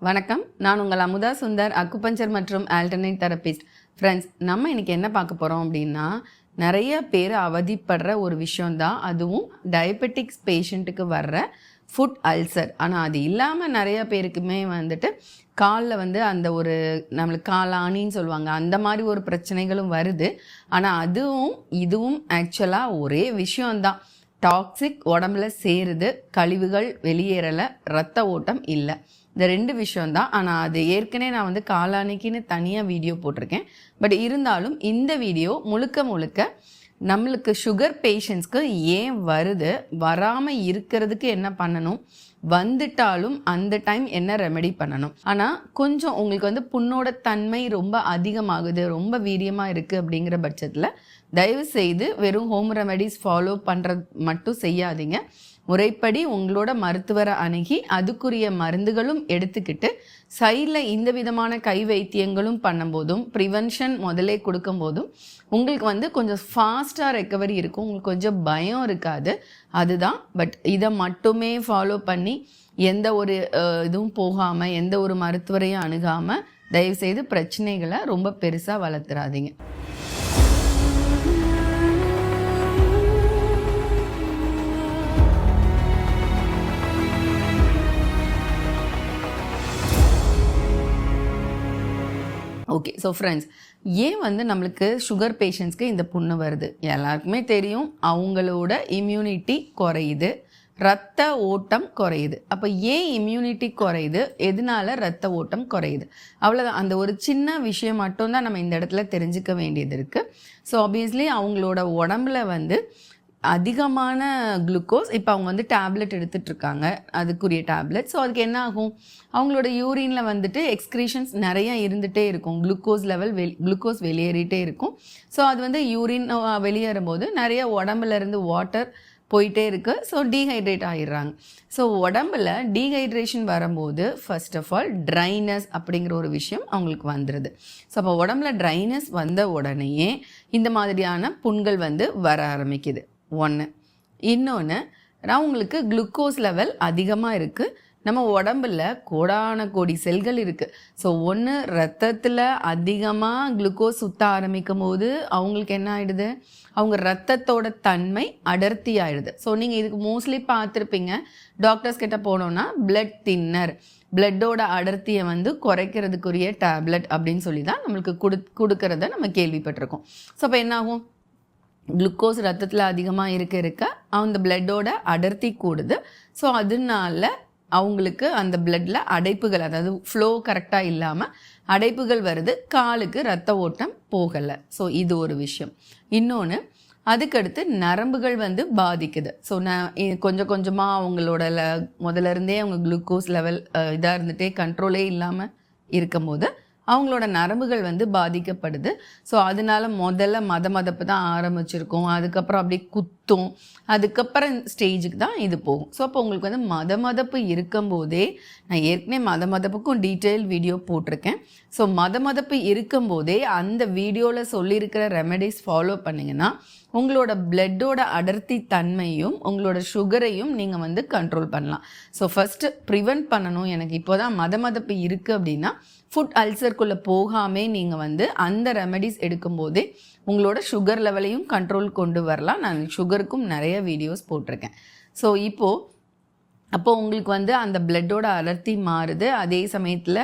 வணக்கம். நான் உங்கள் அமுதா சுந்தர் அக்குபஞ்சர் மற்றும் ஆல்டர்னேட் தெரபிஸ்ட் ஃப்ரெண்ட்ஸ் நம்ம இன்னைக்கு என்ன பார்க்க போகிறோம் அப்படின்னா நிறைய பேர் அவதிப்படுற ஒரு விஷயந்தான் அதுவும் டயபெட்டிக்ஸ் பேஷண்ட்டுக்கு வர்ற ஃபுட் அல்சர் ஆனால் அது இல்லாமல் நிறைய பேருக்குமே வந்துட்டு காலில் வந்து அந்த ஒரு நம்மளுக்கு காலானின்னு சொல்லுவாங்க. அந்த மாதிரி ஒரு பிரச்சனைகளும் வருது. ஆனால் அதுவும் இதுவும் ஆக்சுவலாக ஒரே விஷயந்தான் டாக்ஸிக் உடம்புல சேருது. கழிவுகள் வெளியேறலை. ரத்த ஓட்டம் இல்லை. இந்த ரெண்டு விஷயம்தான். ஆனால் அது ஏற்கனவே நான் வந்து காலானிக்குன்னு தனியாக வீடியோ போட்டிருக்கேன். பட் இருந்தாலும் இந்த வீடியோ முழுக்க முழுக்க நம்மளுக்கு சுகர் பேஷண்ட்ஸ்க்கு ஏன் வருது? வராமல் இருக்கிறதுக்கு என்ன பண்ணணும்? வந்துட்டாலும் அந்த டைம் என்ன ரெமெடி பண்ணணும்? ஆனால் கொஞ்சம் உங்களுக்கு வந்து புண்ணோட தன்மை ரொம்ப அதிகமாகுது ரொம்ப வீரியமாக இருக்குது அப்படிங்கிற பட்சத்தில் தயவு செய்து வெறும் ஹோம் ரெமெடிஸ் ஃபாலோ பண்ணுறது மட்டும் செய்யாதீங்க. முறைப்படி உங்களோட மருத்துவரை அணுகி அதுக்குரிய மருந்துகளும் எடுத்துக்கிட்டு சைடில் இந்த விதமான கை வைத்தியங்களும் பண்ணும்போதும் ப்ரிவென்ஷன் முதலே கொடுக்கும்போதும் உங்களுக்கு வந்து கொஞ்சம் ஃபாஸ்ட்டாக ரெக்கவரி இருக்கும். உங்களுக்கு கொஞ்சம் பயம் இருக்காது. அதுதான். பட் இதை மட்டுமே ஃபாலோ பண்ணி எந்த ஒரு இதுவும் போகாமல் எந்த ஒரு மருத்துவரையும் அணுகாமல் தயவுசெய்து பிரச்சனைகளை ரொம்ப பெருசாக வளர்த்துறாதீங்க. ஓகே ஸோ ஃப்ரெண்ட்ஸ் ஏன் வந்து நம்மளுக்கு சுகர் பேஷண்ட்ஸ்க்கு இந்த புண்ணு வருது? எல்லாருக்குமே தெரியும் அவங்களோட இம்யூனிட்டி குறையுது ரத்த ஓட்டம் குறையுது. அப்போ ஏன் இம்யூனிட்டி குறையுது? எதனால ரத்த ஓட்டம் குறையுது? அவ்வளோதான் அந்த ஒரு சின்ன விஷயம் மட்டும்தான் நம்ம இந்த இடத்துல தெரிஞ்சுக்க வேண்டியது இருக்குது ஸோ ஆப்வியஸ்லி அவங்களோட உடம்புல வந்து அதிகமான குளுக்கோஸ் இப்போ அவங்க வந்து டேப்லெட் எடுத்துட்டு இருக்காங்க அதுக்குரிய டேப்லெட் ஸோ அதுக்கு என்ன ஆகும் அவங்களோட யூரினில் வந்துட்டு எக்ஸ்க்ரீஷன்ஸ் நிறைய இருந்துகிட்டே இருக்கும். குளுக்கோஸ் லெவல் வெ குளுக்கோஸ் வெளியேறிட்டே இருக்கும். ஸோ அது வந்து யூரின் வெளியேறும் போது நிறைய உடம்புல இருந்து வாட்டர் போயிட்டே இருக்கு. ஸோ டீஹைட்ரேட் ஆகிடுறாங்க ஸோ உடம்புல டீஹைட்ரேஷன் வரும்போது ஃபர்ஸ்ட் ஆஃப் ஆல் ட்ரைனஸ் அப்படிங்கிற ஒரு விஷயம் அவங்களுக்கு வந்துடுது ஸோ அப்போ உடம்புல ட்ரைனஸ் வந்த உடனேயே இந்த மாதிரியான புண்கள் வந்து வர ஆரம்பிக்குது. ஒன்று இன்னொன்று அவங்களுக்கு குளுக்கோஸ் லெவல் அதிகமாக இருக்குது நம்ம உடம்புல கோடான கோடி செல்கள் இருக்குது ஸோ ஒன்று ரத்தத்தில் அதிகமாக குளுக்கோஸ் சுத்த ஆரம்பிக்கும் போது அவங்களுக்கு என்ன ஆகிடுது அவங்க ரத்தத்தோட தன்மை அடர்த்தி ஆகிடுது ஸோ நீங்கள் இதுக்கு மோஸ்ட்லி பார்த்துருப்பீங்க. டாக்டர்ஸ் கிட்ட போனோன்னா பிளட் தின்னர் பிளட்டோட அடர்த்தியை வந்து குறைக்கிறதுக்குரிய டேப்லெட் அப்படின்னு சொல்லி தான் நம்மளுக்கு கொடு கொடுக்கறத நம்ம கேள்விப்பட்டிருக்கோம். ஸோ அப்போ என்னாகும்? குளுக்கோஸ் ரத்தத்தில் அதிகமாக இருக்க இருக்க அந்த பிளட்டோட அடர்த்தி கூடுது. ஸோ அதனால அவங்களுக்கு அந்த பிளட்டில் அடைப்புகள் அதாவது ஃப்ளோ கரெக்டாக இல்லாமல் அடைப்புகள் வருது. காலுக்கு ரத்த ஓட்டம் போகலை. ஸோ இது ஒரு விஷயம். இன்னொன்று அதுக்கடுத்து நரம்புகள் வந்து பாதிக்குது. ஸோ நான் கொஞ்சம் கொஞ்சமாக அவங்களோட ல முதல்ல இருந்தே அவங்க குளுக்கோஸ் லெவல் இதாக இருந்துகிட்டே கண்ட்ரோலே இல்லாமல் இருக்கும்போது அவங்களோட நரம்புகள் வந்து பாதிக்கப்படுது. ஸோ அதனால முதல்ல மத மதப்பு தான் ஆரம்பிச்சிருக்கும். அதுக்கப்புறம் அப்படியே குத்தும். அதுக்கப்புறம் ஸ்டேஜுக்கு தான் இது போகும். ஸோ அப்போ உங்களுக்கு வந்து மத மதப்பு இருக்கும்போதே நான் ஏற்கனவே மத மதப்புக்கும் டீட்டெயில் வீடியோ போட்டிருக்கேன். ஸோ மத மதப்பு இருக்கும்போதே அந்த வீடியோவில் சொல்லியிருக்கிற ரெமெடிஸ் ஃபாலோ பண்ணிங்கன்னா உங்களோட பிளட்டோட அடர்த்தி தன்மையும் உங்களோட சுகரையும் நீங்கள் வந்து கண்ட்ரோல் பண்ணலாம். ஸோ ஃபஸ்ட்டு ப்ரிவென்ட் பண்ணணும். எனக்கு இப்போ தான் மத மதப்பு இருக்குது அப்படின்னா ஃபுட் அல்சருக்குள்ளே போகாமே நீங்கள் வந்து அந்த ரெமெடிஸ் எடுக்கும்போதே உங்களோட சுகர் லெவலையும் கண்ட்ரோல் கொண்டு வரலாம். நான் சுகருக்கும் நிறைய வீடியோஸ் போட்டிருக்கேன். ஸோ இப்போது அப்போ உங்களுக்கு வந்து அந்த பிளட்டோட அடர்த்தி மாறுது. அதே சமயத்தில்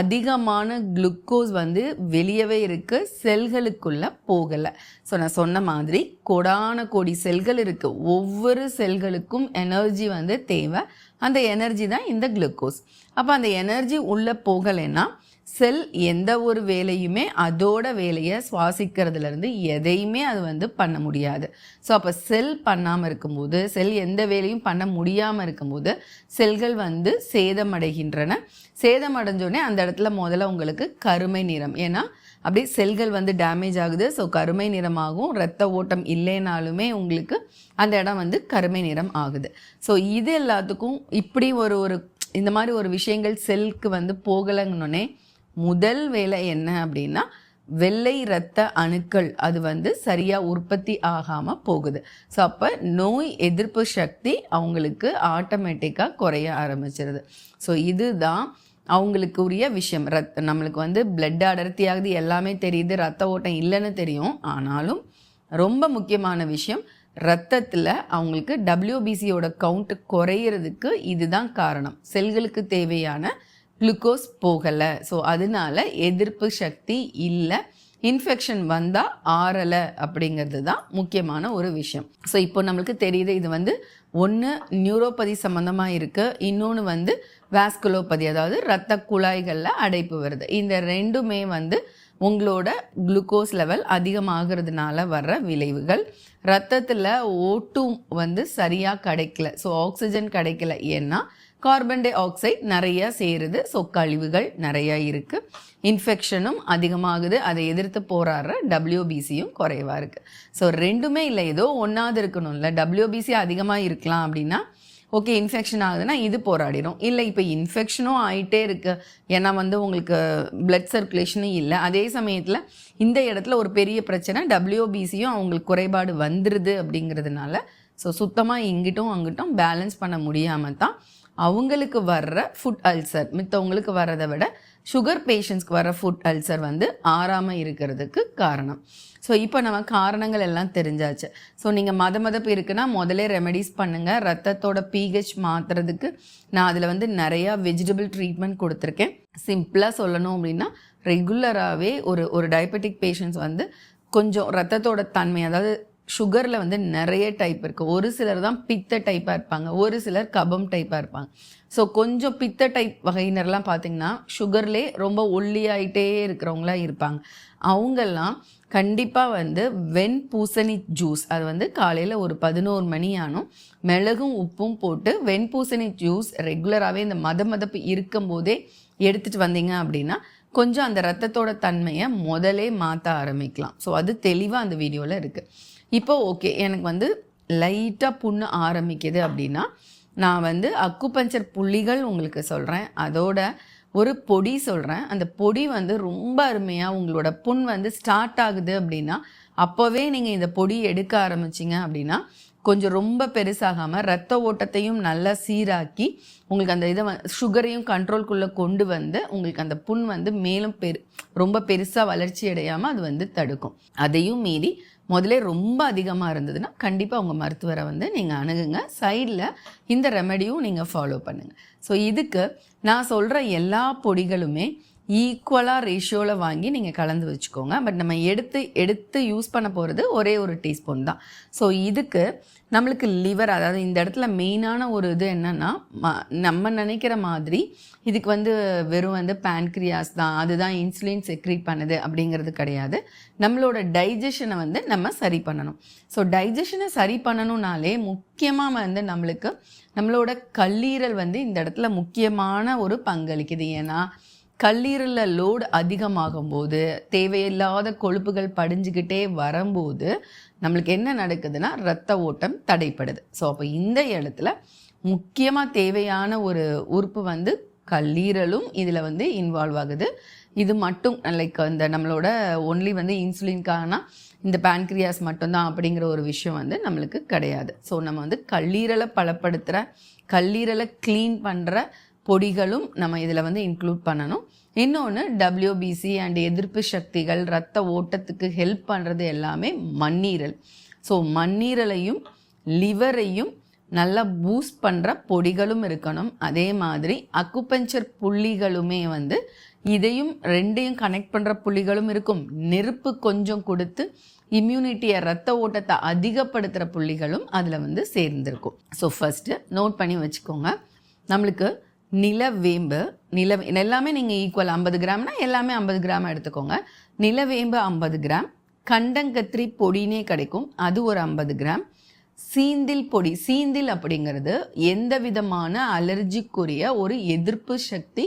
அதிகமான குளுக்கோஸ் வந்து வெளியவே இருக்கு. செல்களுக்குள்ள போகலை. ஸோ நான் சொன்ன மாதிரி கோடான கோடி செல்கள் இருக்கு. ஒவ்வொரு செல்களுக்கும் எனர்ஜி வந்து தேவை. அந்த எனர்ஜி தான் இந்த குளுக்கோஸ் அப்போ அந்த எனர்ஜி உள்ளே போகலைன்னா செல் எந்த ஒரு வேலையுமே அதோட வேலையை சுவாசிக்கிறதுலேருந்து எதையுமே அது வந்து பண்ண முடியாது. ஸோ அப்போ செல் பண்ணாமல் இருக்கும்போது செல் எந்த வேலையும் பண்ண முடியாமல் இருக்கும்போது செல்கள் வந்து சேதமடைகின்றன. சேதமடைஞ்சோடனே அந்த இடத்துல முதல்ல உங்களுக்கு கருமை நிறம். ஏன்னா அப்படியே செல்கள் வந்து டேமேஜ் ஆகுது. ஸோ கருமை நிறமாகும் ரத்த ஓட்டம் இல்லைனாலுமே உங்களுக்கு அந்த இடம் வந்து கருமை நிறம் ஆகுது. ஸோ இது எல்லாத்துக்கும் இப்படி ஒரு ஒரு இந்த மாதிரி ஒரு விஷயங்கள் செல்க்கு வந்து போகலைங்கன்னொன்னே முதல் வேலை என்ன அப்படின்னா வெள்ளை இரத்த அணுக்கள் அது வந்து சரியாக உற்பத்தி ஆகாமல் போகுது. ஸோ அப்போ நோய் எதிர்ப்பு சக்தி அவங்களுக்கு ஆட்டோமேட்டிக்காக குறைய ஆரம்பிச்சிருது. ஸோ இதுதான் அவங்களுக்கு உரிய விஷயம். ரத் நம்மளுக்கு வந்து பிளட் அடர்த்தியாகுது எல்லாமே தெரியுது ரத்த ஓட்டம் இல்லைன்னு தெரியும். ஆனாலும் ரொம்ப முக்கியமான விஷயம் ரத்தத்தில் அவங்களுக்கு டபிள்யூபிசியோட கவுண்ட் குறையிறதுக்கு இதுதான் காரணம். செல்களுக்கு தேவையான குளுக்கோஸ் போகலை. ஸோ அதனால எதிர்ப்பு சக்தி இல்லை. இன்ஃபெக்ஷன் வந்தால் ஆறலை அப்படிங்கிறது தான் முக்கியமான ஒரு விஷயம். ஸோ இப்போ நம்மளுக்கு தெரியுது இது வந்து ஒன்று நியூரோபதி சம்மந்தமாக இருக்குது இன்னொன்று வந்து வேஸ்குலோபதி அதாவது இரத்த குழாய்களில் அடைப்பு வருது. இந்த ரெண்டுமே வந்து உங்களோட குளுக்கோஸ் லெவல் அதிகமாகிறதுனால வர்ற விளைவுகள். ரத்தத்தில் ஓட்டும் வந்து சரியாக கிடைக்கல. ஸோ ஆக்சிஜன் கிடைக்கல. ஏன்னா கார்பன் டை ஆக்சைடு நிறைய சேருது. ஸோ கழிவுகள் நிறைய இருக்குது இன்ஃபெக்ஷனும் அதிகமாகுது. அதை எதிர்த்து போராடுற டபிள்யூபிசியும் குறைவாக இருக்குது ஸோ ரெண்டுமே இல்லை. ஏதோ ஒன்றாவது இருக்கணும்ல. டபிள்யூபிசி அதிகமாக இருக்கலாம் அப்படின்னா ஓகே இன்ஃபெக்ஷன் ஆகுதுன்னா இது போராடிடும் இல்லை இப்போ இன்ஃபெக்ஷனும் ஆகிட்டே இருக்கு. ஏன்னா வந்து உங்களுக்கு பிளட் சர்க்குலேஷனும் இல்லை. அதே சமயத்தில் இந்த இடத்துல ஒரு பெரிய பிரச்சனை டபிள்யூபிசியும் அவங்களுக்கு குறைபாடு வந்துடுது அப்படிங்கிறதுனால ஸோ சுத்தமாக இங்கிட்டும் அங்கிட்டும் பேலன்ஸ் பண்ண முடியாமல் தான் அவங்களுக்கு வர்ற ஃபுட் அல்சர் மித்தவங்களுக்கு வர்றதை விட சுகர் பேஷண்ட்ஸ்க்கு வர ஃபுட் அல்சர் வந்து ஆறாமல் இருக்கிறதுக்கு காரணம். ஸோ இப்போ நம்ம காரணங்கள் எல்லாம் தெரிஞ்சாச்சு. ஸோ நீங்கள் மத மதப்பு இருக்குன்னா முதல்ல ரெமெடிஸ் பண்ணுங்கள் ரத்தத்தோட பிஹெச் மாற்றுறதுக்கு நான் அதில் வந்து நிறையா வெஜிடபிள் ட்ரீட்மெண்ட் கொடுத்துருக்கேன். சிம்பிளாக சொல்லணும் அப்படின்னா ரெகுலராகவே ஒரு ஒரு டயபெட்டிக் பேஷண்ட்ஸ் வந்து கொஞ்சம் ரத்தத்தோட தன்மை அதாவது சுகரில் வந்து நிறைய டைப் இருக்குது ஒரு சிலர் தான் பித்த டைப்பாக இருப்பாங்க. ஒரு சிலர் கபம் டைப்பாக இருப்பாங்க. ஸோ கொஞ்சம் பித்த டைப் வகையினர்லாம் பார்த்திங்கன்னா சுகர்லே ரொம்ப ஒல்லியாயிட்டே இருக்கிறவங்களாம் இருப்பாங்க. அவங்கெல்லாம் கண்டிப்பாக வந்து வெண் பூசணி ஜூஸ் அது வந்து காலையில் ஒரு பதினோரு மணி ஆனும் மிளகும் உப்பும் போட்டு வெண் பூசணி ஜூஸ் ரெகுலராகவே இந்த மத மதப்பு இருக்கும் போதே எடுத்துகிட்டு வந்தீங்க அப்படின்னா கொஞ்சம் அந்த ரத்தத்தோட தன்மையை முதலே மாற்ற ஆரம்பிக்கலாம். ஸோ அது தெளிவாக அந்த வீடியோவில் இருக்குது இப்போ ஓகே எனக்கு வந்து லைட்டாக புண்ணு ஆரம்பிக்குது அப்படின்னா நான் வந்து அக்குபஞ்சர் புள்ளிகள் உங்களுக்கு சொல்கிறேன் அதோட ஒரு பொடி சொல்கிறேன் அந்த பொடி வந்து ரொம்ப அருமையாக உங்களோட புண் வந்து ஸ்டார்ட் ஆகுது அப்படின்னா அப்போவே நீங்கள் இந்த பொடி எடுக்க ஆரம்பிச்சிங்க அப்படின்னா கொஞ்சம் ரொம்ப பெருசாகாமல் ரத்த ஓட்டத்தையும் நல்லா சீராக்கி உங்களுக்கு அந்த இதை சுகரையும் கண்ட்ரோல்குள்ளே கொண்டு வந்து உங்களுக்கு அந்த புண் வந்து மேலும் பெரு ரொம்ப பெருசாக வளர்ச்சி அடையாமல் அது வந்து தடுக்கும். அதையும் மீறி முதலே ரொம்ப அதிகமாக இருந்ததுன்னா கண்டிப்பாக உங்கள் மருத்துவரை வந்து நீங்கள் அணுகுங்க. சைடில் இந்த ரெமெடியும் நீங்கள் ஃபாலோ பண்ணுங்கள் ஸோ இதுக்கு நான் சொல்கிற எல்லா பொடிகளுமே ஈக்குவலாக ரேஷியோவில் வாங்கி நீங்கள் கலந்து வச்சுக்கோங்க. பட் நம்ம எடுத்து எடுத்து யூஸ் பண்ண போகிறது ஒரே ஒரு டீஸ்பூன் தான். ஸோ இதுக்கு நம்மளுக்கு லிவர் அதாவது இந்த இடத்துல மெயினான ஒரு இது என்னென்னா நம்ம நினைக்கிற மாதிரி இதுக்கு வந்து வெறும் வந்து பேன்க்ரியாஸ் தான் அதுதான் இன்சுலின் செக்ரீட் பண்ணுது அப்படிங்கிறது கிடையாது. நம்மளோட டைஜஷனை வந்து நம்ம சரி பண்ணணும். ஸோ டைஜஷனை சரி பண்ணணும்னாலே முக்கியமாக வந்து நம்மளுக்கு நம்மளோட கல்லீரல் வந்து இந்த இடத்துல முக்கியமான ஒரு பங்களிக்குது. ஏன்னா கல்லீரலில் லோடு அதிகமாகும் போது தேவையில்லாத கொழுப்புகள் படிஞ்சுக்கிட்டே வரும்போது நம்மளுக்கு என்ன நடக்குதுன்னா ரத்த ஓட்டம் தடைப்படுது. ஸோ அப்போ இந்த இடத்துல முக்கியமாக தேவையான ஒரு உறுப்பு வந்து கல்லீரலும் இதில் வந்து இன்வால்வ் ஆகுது. இது மட்டும் லைக் இந்த நம்மளோட ஒன்லி வந்து இன்சுலின்காகனா இந்த பேன்க்ரியாஸ் மட்டும்தான் அப்படிங்கிற ஒரு விஷயம் வந்து நம்மளுக்கு கிடையாது. ஸோ நம்ம வந்து கல்லீரலை பலப்படுத்துகிற கல்லீரலை க்ளீன் பண்ணுற பொடிகளும் நம்ம இதில் வந்து இன்க்ளூட் பண்ணணும். இன்னொன்று டபிள்யூபிசி அண்ட் எதிர்ப்பு சக்திகள் ரத்த ஓட்டத்துக்கு ஹெல்ப் பண்ணுறது எல்லாமே மண்ணீரல். ஸோ மண்ணீரலையும் லிவரையும் நல்லா பூஸ்ட் பண்ணுற பொடிகளும் இருக்கணும். அதே மாதிரி அக்குபஞ்சர் புள்ளிகளுமே வந்து இதையும் ரெண்டையும் கனெக்ட் பண்ணுற புள்ளிகளும் இருக்கும். நெருப்பு கொஞ்சம் கொடுத்து இம்யூனிட்டியை ரத்த ஓட்டத்தை அதிகப்படுத்துகிற புள்ளிகளும் அதில் வந்து சேர்ந்துருக்கும். ஸோ ஃபஸ்ட்டு நோட் பண்ணி வச்சுக்கோங்க. நம்மளுக்கு நிலவேம்பு நில எல்லாமே நீங்கள் ஈக்குவல் ஐம்பது கிராம்னா எல்லாமே ஐம்பது கிராம் எடுத்துக்கோங்க. நிலவேம்பு ஐம்பது கிராம் கண்டங்கத்திரி பொடினே கிடைக்கும் அது ஒரு ஐம்பது கிராம். சீந்தில் பொடி சீந்தில் அப்படிங்கிறது எந்த விதமான அலர்ஜிக்குரிய ஒரு எதிர்ப்பு சக்தி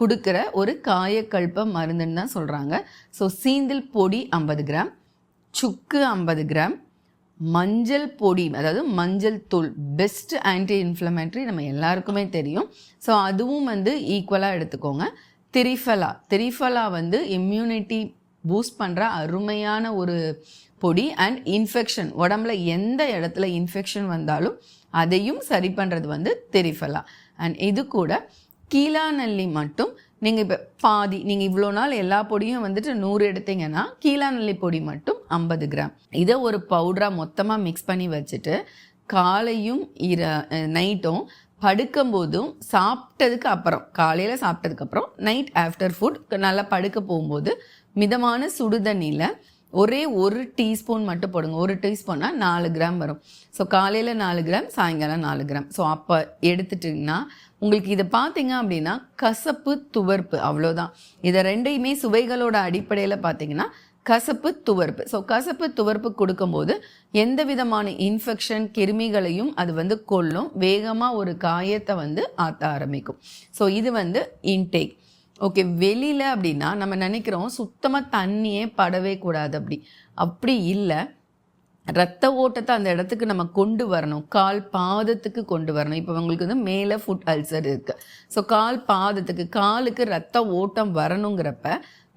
கொடுக்குற ஒரு காயக்கல்ப மருந்துன்னு தான் சொல்கிறாங்க ஸோ சீந்தில் பொடி ஐம்பது கிராம் சுக்கு ஐம்பது கிராம் மஞ்சள் பொடி அதாவது மஞ்சள் தூள் பெஸ்ட் ஆன்டி இன்ஃப்ளமேட்ரி நம்ம எல்லாருக்குமே தெரியும். ஸோ அதுவும் வந்து ஈக்குவலாக எடுத்துக்கோங்க. திரிஃபலா திரிஃபலா வந்து இம்யூனிட்டி பூஸ்ட் பண்ணுற அருமையான ஒரு பொடி அண்ட் இன்ஃபெக்ஷன் உடம்புல எந்த இடத்துல இன்ஃபெக்ஷன் வந்தாலும் அதையும் சரி பண்ணுறது வந்து தெரிஃபலா. அண்ட் இது கூட கீழாநல்லி மட்டும் நீங்கள் இப்போ பாதி நீங்கள் இவ்வளோ நாள் எல்லா பொடியும் வந்துட்டு நூறு எடுத்தீங்கன்னா கீழாநெல்லி பொடி மட்டும் ஐம்பது கிராம். இதை ஒரு பவுடராக மொத்தமாக மிக்ஸ் பண்ணி வச்சுட்டு காலையும் இர நைட்டும் படுக்கும்போதும் சாப்பிட்டதுக்கு அப்புறம் காலையில் சாப்பிட்டதுக்கப்புறம் நைட் ஆஃப்டர் ஃபுட் நல்லா படுக்க போகும்போது மிதமான சுடுதண்ணியில் ஒரே ஒரு டீஸ்பூன் மட்டும் போடுங்க. ஒரு டீஸ்பூன்னா நாலு கிராம் வரும். ஸோ காலையில் நாலு கிராம் சாயங்காலம் நாலு கிராம். ஸோ அப்போ எடுத்துட்டிங்கன்னா உங்களுக்கு இதை பார்த்தீங்க அப்படின்னா கசப்பு துவர்ப்பு அவ்வளோதான் இதை ரெண்டையுமே சுவைகளோட அடிப்படையில் பார்த்தீங்கன்னா கசப்பு துவர்ப்பு. ஸோ கசப்பு துவர்ப்பு கொடுக்கும்போது எந்த விதமான இன்ஃபெக்ஷன் கிருமிகளையும் அது வந்து கொல்லும். வேகமாக ஒரு காயத்தை வந்து ஆற்ற ஆரம்பிக்கும். ஸோ இது வந்து இன்டேக் ஓகே வெளியில் அப்படின்னா நம்ம நினைக்கிறோம் சுத்தமாக தண்ணியே படவே கூடாது அப்படி. அப்படி இல்லை. ரத்த ஓட்டத்தை அந்த இடத்துக்கு நம்ம கொண்டு வரணும். கால் பாதத்துக்கு கொண்டு வரணும். இப்போ உங்களுக்கு வந்து மேலே ஃபுட் அல்சர் இருக்குது ஸோ கால் பாதத்துக்கு காலுக்கு ரத்த ஓட்டம் வரணுங்கிறப்ப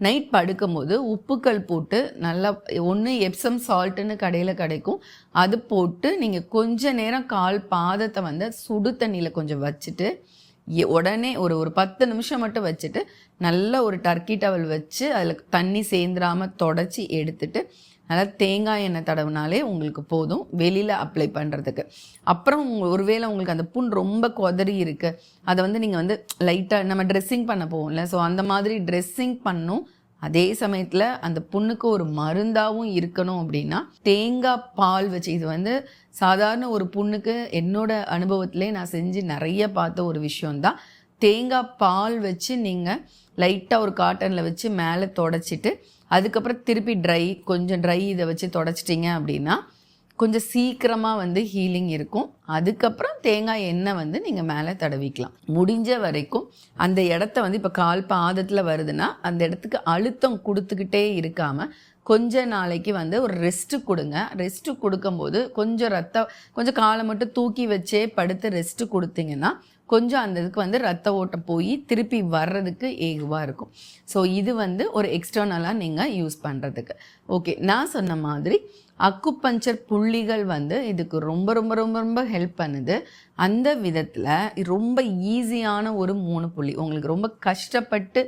நைட் படுக்கும்போது உப்புக்கள் போட்டு நல்லா ஒன்று எப்சம் சால்ட்டுன்னு கடையில் கிடைக்கும். அது போட்டு நீங்கள் கொஞ்ச நேரம் கால் பாதத்தை வந்து சுடு தண்ணியில் கொஞ்சம் வச்சுட்டு உடனே ஒரு ஒரு பத்து நிமிஷம் மட்டும் வச்சுட்டு நல்ல ஒரு டர்க்கி டவல் வச்சு அதில் தண்ணி சேர்ந்துடாமல் தொடச்சி எடுத்துட்டு அதனால் தேங்காய் எண்ணெய் தடவுனாலே உங்களுக்கு போதும். வெளியில் அப்ளை பண்ணுறதுக்கு அப்புறம் ஒருவேளை உங்களுக்கு அந்த புண் ரொம்ப கொதறி இருக்குது அதை வந்து நீங்கள் வந்து லைட்டாக நம்ம ட்ரெஸ்ஸிங் பண்ண போவோம்ல. ஸோ அந்த மாதிரி ட்ரெஸ்ஸிங் பண்ணும். அதே சமயத்தில் அந்த புண்ணுக்கு ஒரு மருந்தாகவும் இருக்கணும் அப்படின்னா தேங்காய் பால் வச்சு இது வந்து சாதாரண ஒரு புண்ணுக்கு என்னோட அனுபவத்திலே நான் செஞ்சு நிறைய பார்த்த ஒரு விஷயம்தான். தேங்காய் பால் வச்சு நீங்கள் லைட்டாக ஒரு காட்டனில் வச்சு மேலே தொடச்சிட்டு அதுக்கப்புறம் திருப்பி ட்ரை கொஞ்சம் ட்ரை இதை வச்சு தொடச்சிட்டிங்க அப்படின்னா கொஞ்சம் சீக்கிரமாக வந்து ஹீலிங் இருக்கும். அதுக்கப்புறம் தேங்காய் எண்ணெய் வந்து நீங்கள் மேலே தடவிக்கலாம். முடிஞ்ச வரைக்கும் அந்த இடத்த வந்து இப்போ கால் பாதத்தில் வருதுன்னா அந்த இடத்துக்கு அழுத்தம் கொடுத்துக்கிட்டே இருக்காமல் கொஞ்ச நாளைக்கு வந்து ஒரு ரெஸ்ட்டு கொடுங்க. ரெஸ்ட்டு கொடுக்கும்போது கொஞ்சம் ரத்தம் கொஞ்சம் காலை மட்டும் தூக்கி வச்சே படுத்து ரெஸ்ட்டு கொடுத்தீங்கன்னா கொஞ்சம் அந்த இதுக்கு வந்து ரத்த ஓட்டம் போய் திருப்பி வர்றதுக்கு ஏகுவாக இருக்கும். ஸோ இது வந்து ஒரு எக்ஸ்டர்னலாக நீங்கள் யூஸ் பண்ணுறதுக்கு ஓகே நான் சொன்ன மாதிரி அக்குப்பஞ்சர் புள்ளிகள் வந்து இதுக்கு ரொம்ப ரொம்ப ரொம்ப ரொம்ப ஹெல்ப் பண்ணுது. அந்த விதத்தில் ரொம்ப ஈஸியான ஒரு மூணு புள்ளி. உங்களுக்கு ரொம்ப கஷ்டப்பட்டு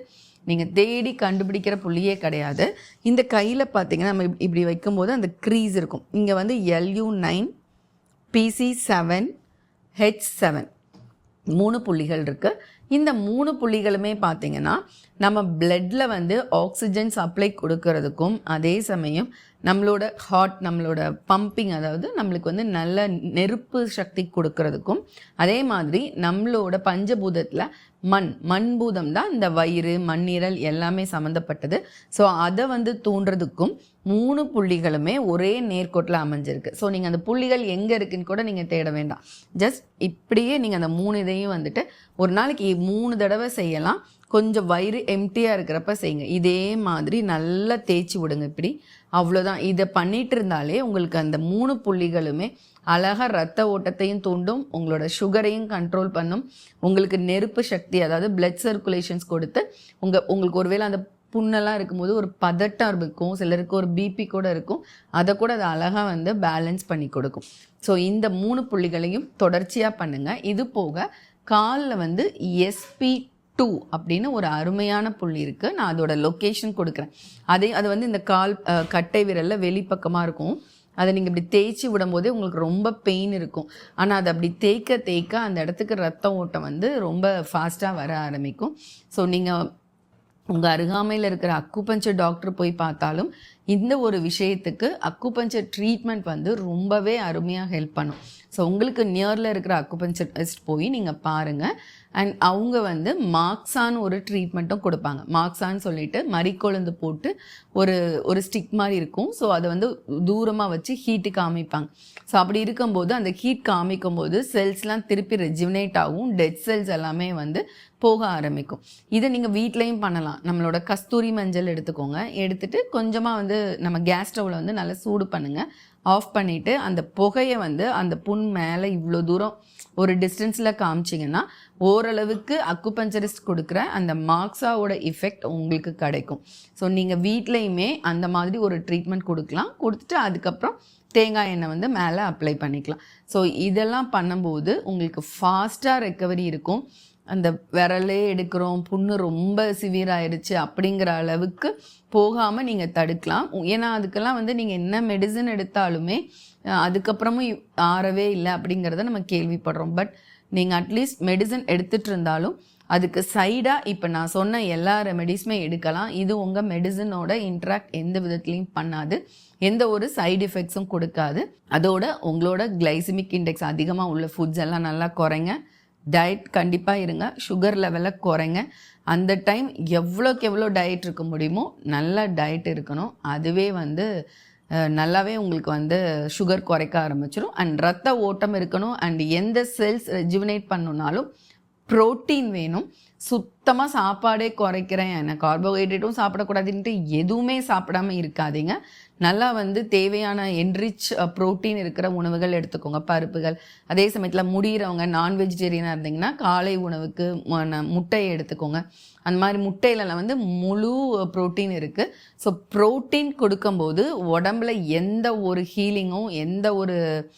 நீங்கள் தேடி கண்டுபிடிக்கிற புள்ளியே கிடையாது. இந்த கையில் பார்த்தீங்கன்னா நம்ம இப்படி வைக்கும்போது அந்த க்ரீஸ் இருக்கும். இங்கே வந்து LU nine PC seven H seven மூணு புள்ளிகள் இருக்குது இந்த மூணு புள்ளிகளுமே பார்த்தீங்கன்னா நம்ம பிளட்டில் வந்து ஆக்சிஜன் சப்ளை கொடுக்கறதுக்கும் அதே சமயம் நம்மளோட ஹார்ட் நம்மளோட பம்பிங் அதாவது நம்மளுக்கு வந்து நல்ல நெருப்பு சக்தி கொடுக்கறதுக்கும் அதே மாதிரி நம்மளோட பஞ்சபூதத்தில் மண் மண்பூதம் தான் இந்த வயிறு மண்ணீரல் எல்லாமே சம்மந்தப்பட்டது ஸோ அதை வந்து தூண்டுறதுக்கும் மூணு புள்ளிகளுமே ஒரே நேர்கோட்டில் அமைஞ்சிருக்கு. ஸோ நீங்கள் அந்த புள்ளிகள் எங்கே இருக்குன்னு கூட நீங்கள் தேட வேண்டாம். ஜஸ்ட் இப்படியே நீங்கள் அந்த மூணு இதையும் வந்துட்டு ஒரு நாளைக்கு மூணு தடவை செய்யலாம். கொஞ்சம் வயிறு எம்டியாக இருக்கிறப்ப செய்யுங்க. இதே மாதிரி நல்லா தேய்ச்சி விடுங்க இப்படி. அவ்வளோதான் இதை பண்ணிட்டு இருந்தாலே உங்களுக்கு அந்த மூணு புள்ளிகளுமே அழகாக ரத்த ஓட்டத்தையும் தூண்டும் உங்களோட சுகரையும் கண்ட்ரோல் பண்ணும். உங்களுக்கு நெருப்பு சக்தி அதாவது பிளட் சர்க்குலேஷன்ஸ் கொடுத்து உங்கள் உங்களுக்கு ஒருவேளை அந்த புண்ணெல்லாம் இருக்கும்போது ஒரு பதட்டம் இருக்கும் சிலருக்கு ஒரு பிபி கூட இருக்கும். அதை கூட அதை அழகாக வந்து பேலன்ஸ் பண்ணி கொடுக்கும். ஸோ இந்த மூணு புள்ளிகளையும் தொடர்ச்சியாக பண்ணுங்கள் இது போக காலில் வந்து எஸ்பி டூ அப்படின்னு ஒரு அருமையான புள்ளி இருக்குது நான் அதோட லொக்கேஷன் கொடுக்குறேன். அதே அது வந்து இந்த கால் கட்டை விரலில் வெளிப்பக்கமாக இருக்கும். அதை நீங்கள் இப்படி தேய்ச்சி விடும்போதே உங்களுக்கு ரொம்ப பெயின் இருக்கும். ஆனால் அதை அப்படி தேய்க்க தேய்க்க அந்த இடத்துக்கு ரத்த ஓட்டம் வந்து ரொம்ப ஃபாஸ்ட்டாக வர ஆரம்பிக்கும். ஸோ நீங்கள் உங்கள் அருகாமையில் இருக்கிற அக்குபஞ்சர் டாக்டர் போய் பார்த்தாலும் இந்த ஒரு விஷயத்துக்கு அக்குபஞ்சர் ட்ரீட்மெண்ட் வந்து ரொம்பவே அருமையாக ஹெல்ப் பண்ணும். ஸோ உங்களுக்கு நியரில் இருக்கிற அக்குபஞ்சரிஸ்ட் போய் நீங்கள் பாருங்கள் அண்ட் அவங்க வந்து மார்க்ஸான்னு ஒரு ட்ரீட்மெண்ட்டும் கொடுப்பாங்க. மார்க்ஸான்னு சொல்லிட்டு மறிக்கொழுந்து போட்டு ஒரு ஒரு ஸ்டிக் மாதிரி இருக்கும். ஸோ அதை வந்து தூரமாக வச்சு ஹீட்டு காமிப்பாங்க. ஸோ அப்படி இருக்கும்போது அந்த ஹீட் காமிக்கும் போது செல்ஸ்லாம் திருப்பி ரெஜினேட் ஆகும். டெட் செல்ஸ் எல்லாமே வந்து போக ஆரம்பிக்கும். இதை நீங்கள் வீட்லேயும் பண்ணலாம். நம்மளோட கஸ்தூரி மஞ்சள் எடுத்துக்கோங்க. எடுத்துகிட்டு கொஞ்சமாக வந்து நம்ம கேஸ் ஸ்டவ்வில் வந்து நல்லா சூடு பண்ணுங்கள் ஆஃப் பண்ணிவிட்டு அந்த புகையை வந்து அந்த புண் மேலே இவ்வளோ தூரம் ஒரு டிஸ்டன்ஸில் காமிச்சிங்கன்னா ஓரளவுக்கு அக்குபஞ்சரிஸ்ட் கொடுக்குற அந்த மார்க்ஸாவோட இஃபெக்ட் உங்களுக்கு கிடைக்கும். ஸோ நீங்கள் வீட்லேயுமே அந்த மாதிரி ஒரு ட்ரீட்மெண்ட் கொடுக்கலாம். கொடுத்துட்டு அதுக்கப்புறம் தேங்காய் எண்ணெய் வந்து மேலே அப்ளை பண்ணிக்கலாம். ஸோ இதெல்லாம் பண்ணும்போது உங்களுக்கு ஃபாஸ்ட்டாக ரெக்கவரி இருக்கும். அந்த விரலே எடுக்கிறோம். புண்ணு ரொம்ப சிவியர் ஆயிடுச்சு அப்படிங்கிற அளவுக்கு போகாமல் நீங்கள் தடுக்கலாம். ஏன்னா அதுக்கெல்லாம் வந்து நீங்கள் என்ன மெடிசன் எடுத்தாலுமே அதுக்கப்புறமும் ஆறவே இல்லை அப்படிங்கிறத நம்ம கேள்விப்படுறோம். பட் நீங்கள் அட்லீஸ்ட் மெடிசன் எடுத்துட்டு இருந்தாலும் அதுக்கு சைடாக இப்போ நான் சொன்ன எல்லா ரெமெடிஸுமே எடுக்கலாம். இது உங்கள் மெடிசனோட இன்ட்ராக்ட் எந்த விதத்துலையும் பண்ணாது. எந்த ஒரு சைடு எஃபெக்ட்ஸும் கொடுக்காது. அதோட உங்களோட கிளைசிமிக் இண்டெக்ஸ் அதிகமாக உள்ள ஃபுட்ஸ் எல்லாம் நல்லா குறைங்க. டயட் கண்டிப்பாக இருங்க. சுகர் லெவலை குறைங்க. அந்த டைம் எவ்வளோக்கு எவ்வளோ டயட் இருக்க முடியுமோ நல்ல டயட் இருக்கணும். அதுவே வந்து நல்லாவே உங்களுக்கு வந்து சுகர் குறைக்க ஆரம்பிச்சிடும் அண்ட் ரத்த ஓட்டம் இருக்கணும். அண்ட் எந்த செல்ஸ் ரெஜுவினேட் பண்ணுனாலும் புரோட்டீன் வேணும். சுத்தமாக சாப்பாடே குறைக்கிறேன். என்ன கார்போஹைட்ரேட்டும் சாப்பிடக்கூடாதுன்ட்டு எதுவுமே சாப்பிடாம இருக்காதீங்க. நல்லா வந்து தேவையான என்ரிச் புரோட்டீன் இருக்கிற உணவுகள் எடுத்துக்கோங்க. பருப்புகள். அதே சமயத்தில் முடிகிறவங்க நான் வெஜிடேரியனாக இருந்தீங்கன்னா காலை உணவுக்கு ம- ந- முட்டையை எடுத்துக்கோங்க. அந்த மாதிரி முட்டையிலலாம் வந்து முழு புரோட்டீன் இருக்குது ஸோ புரோட்டீன் கொடுக்கும்போது உடம்புல எந்த ஒரு ஹீலிங்கும் எந்த ஒரு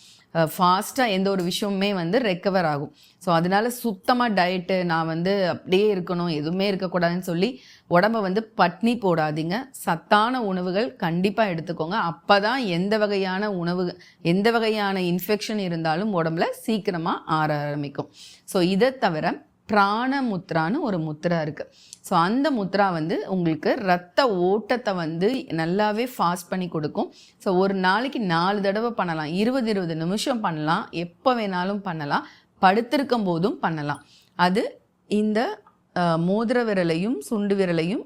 ஃபாஸ்ட்டாக எந்த ஒரு விஷயமுமே வந்து ரெக்கவர் ஆகும். ஸோ அதனால சுத்தமாக டயட்டு நான் வந்து அப்படியே இருக்கணும் எதுவுமே இருக்கக்கூடாதுன்னு சொல்லி உடம்ப வந்து பட்னி போடாதீங்க. சத்தான உணவுகள் கண்டிப்பாக எடுத்துக்கோங்க. அப்போ தான் எந்த வகையான உணவு எந்த வகையான இன்ஃபெக்ஷன் இருந்தாலும் உடம்புல சீக்கிரமாக ஆற ஆரம்பிக்கும். ஸோ இதை தவிர பிராண முத்ரான்னு ஒரு முத்ரா இருக்குது ஸோ அந்த முத்ரா வந்து உங்களுக்கு ரத்த ஓட்டத்தை வந்து நல்லாவே ஃபாஸ்ட் பண்ணி கொடுக்கும். ஸோ ஒரு நாளைக்கு நாலு தடவை பண்ணலாம். இருபது இருபது நிமிஷம் பண்ணலாம். எப்போ வேணாலும் பண்ணலாம். படுத்திருக்கும் போதும் பண்ணலாம். அது இந்த மோதிர விரலையும் சுண்டு விரலையும்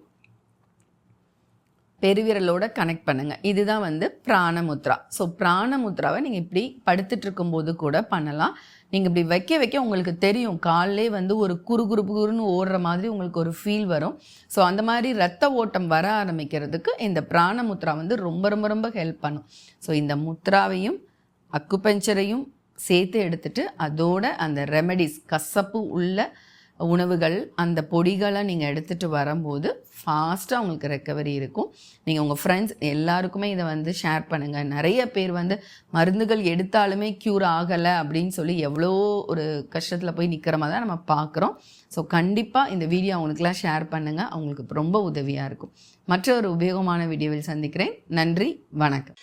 பெருவிரலோட கனெக்ட் பண்ணுங்க. இதுதான் வந்து பிராணமுத்ரா. ஸோ பிராணமுத்ராவை நீங்கள் இப்படி படுத்துட்டு இருக்கும்போது கூட பண்ணலாம். நீங்கள் இப்படி வைக்க வைக்க உங்களுக்கு தெரியும். காலிலே வந்து ஒரு குறு குறு குறுன்னு ஓடுற மாதிரி உங்களுக்கு ஒரு ஃபீல் வரும். ஸோ அந்த மாதிரி ரத்த ஓட்டம் வர ஆரம்பிக்கிறதுக்கு இந்த பிராணமுத்ரா வந்து ரொம்ப ரொம்ப ரொம்ப ஹெல்ப் பண்ணும். ஸோ இந்த முத்ராவையும் அக்குபஞ்சரையும் சேர்த்து எடுத்துட்டு அதோட அந்த ரெமெடிஸ் கசப்பு உள்ள உணவுகள் அந்த பொடிகளை நீங்கள் எடுத்துகிட்டு வரும்போது ஃபாஸ்ட்டாக உங்களுக்கு ரெக்கவரி இருக்கும். நீங்கள் உங்கள் ஃப்ரெண்ட்ஸ் எல்லாருக்குமே இதை வந்து ஷேர் பண்ணுங்கள் நிறைய பேர் வந்து மருந்துகள் எடுத்தாலுமே க்யூர் ஆகலை அப்படின்னு சொல்லி எவ்வளோ ஒரு கஷ்டத்தில் போய் நிற்கிற மாதிரி தான் நம்ம பார்க்குறோம். ஸோ கண்டிப்பாக இந்த வீடியோ அவங்களுக்குலாம் ஷேர் பண்ணுங்கள் அவங்களுக்கு ரொம்ப உதவியாக இருக்கும். மற்ற ஒரு உபயோகமான வீடியோவில் சந்திக்கிறேன். நன்றி வணக்கம்.